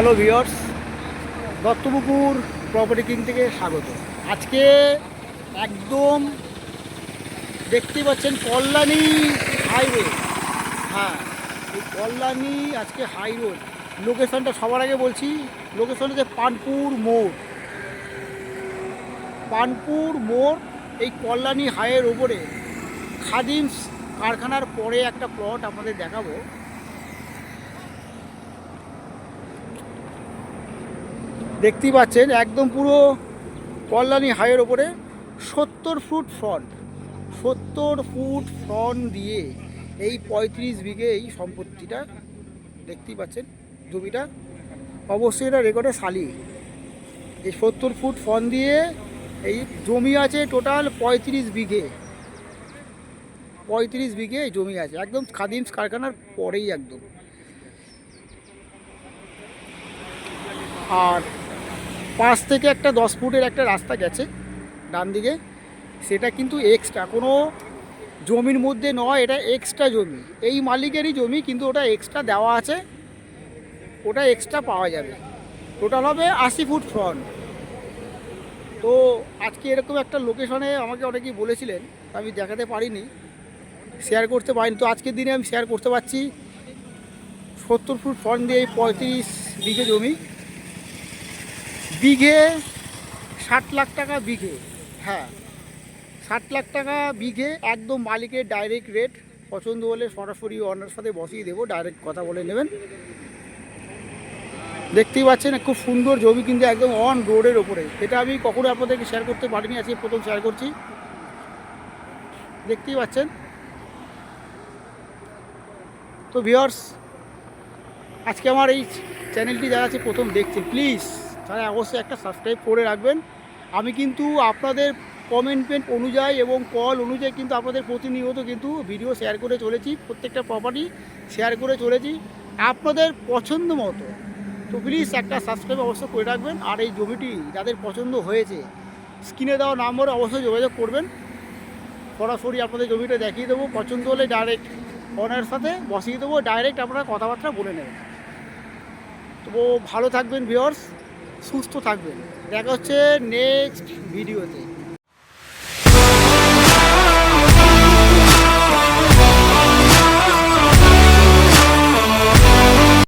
Hello viewers Duttapukur property king থেকে স্বাগত। আজকে একদম দেখতে পাচ্ছেন কল্যাণী হাইওয়ে হ্যাঁ এই কল্যাণী আজকে হাই রোড লোকেশনটা সবার আগে বলছি লোকেশন হচ্ছে পানপুর মোড়। পানপুর মোড়, এই কল্যাণী হাইয়ের ওপরে খাদিমস কারখানার পরে একটা প্লট আপনাদের দেখাবো। দেখতেই পাচ্ছেন, একদম পুরো কল্যাণী হাইয়ের ওপরে সত্তর ফুট ফ্রন্ট সত্তর ফুট ফ্রন্ট দিয়ে এই পঁয়ত্রিশ বিঘে এই সম্পত্তিটা দেখতেই পাচ্ছেন জমিটা। অবশ্যই এটা রেকর্ডে সালি এই সত্তর ফুট ফ্রন্ট দিয়ে এই জমি আছে টোটাল পঁয়ত্রিশ বিঘে। পঁয়ত্রিশ বিঘে এই জমি আছে, একদম খাদিমস কারখানার পরেই একদম। আর পাশ থেকে একটা দশ ফুটের একটা রাস্তা গেছে ডান দিকে। সেটা কিন্তু এক্সট্রা কোনো জমির মধ্যে নয়, এটা এক্সট্রা জমি। এই মালিকেরই জমি, কিন্তু ওটা এক্সট্রা দেওয়া আছে। ওটা এক্সট্রা পাওয়া যাবে। টোটাল হবে আশি ফুট ফ্রন্ট তো আজকে এরকম একটা লোকেশনে আমাকে অনেকেই বলেছিলেন, আমি দেখাতে পারিনি। শেয়ার করতে পারিনি। তো আজকের দিনে আমি শেয়ার করতে পারছি। সত্তর ফুট ফ্রন্ট দিয়ে এই পঁয়ত্রিশ বিঘে জমি। বিঘে ষাট লাখ টাকা বিঘে হ্যাঁ। ষাট লাখ টাকা বিঘে একদম মালিকের ডাইরেক্ট রেট পছন্দ হলে সরাসরি অনার সাথে বসিয়ে দেবো ডাইরেক্ট কথা বলে নেবেন। দেখতেই পাচ্ছেন, খুব সুন্দর জমি কিন্তু একদম অন রোডের ওপরে। এটা আমি কখনো আপনাদেরকে শেয়ার করতে পারিনি, আজকে প্রথম শেয়ার করছি। দেখতেই পাচ্ছেন। তো ভিওর্স আজকে আমার এই চ্যানেলটি যারা আছে প্রথম দেখছেন প্লিজ তারা অবশ্যই একটা সাবস্ক্রাইব করে রাখবেন। আমি কিন্তু আপনাদের কমেন্টমেন্ট অনুযায়ী এবং কল অনুযায়ী কিন্তু আপনাদের প্রতিনিয়ত কিন্তু ভিডিও শেয়ার করে চলেছি, প্রত্যেকটা প্রপার্টি শেয়ার করে চলেছি আপনাদের পছন্দ মতো। তো প্লিজ একটা সাবস্ক্রাইব অবশ্যই করে রাখবেন আর এই জমিটি যাদের পছন্দ হয়েছে স্ক্রিনে দেওয়া নাম্বারে অবশ্যই যোগাযোগ করবেন। সরাসরি আপনাদের জমিটা দেখিয়ে দেবো, পছন্দ হলে ডাইরেক্ট ওনার সাথে বসিয়ে দেবো ডাইরেক্ট আপনারা কথাবার্তা বলে নেবেন। তো ভালো থাকবেন ভিওর্স সুস্থ থাকবেন দেখা হচ্ছে নেক্সট ভিডিওতে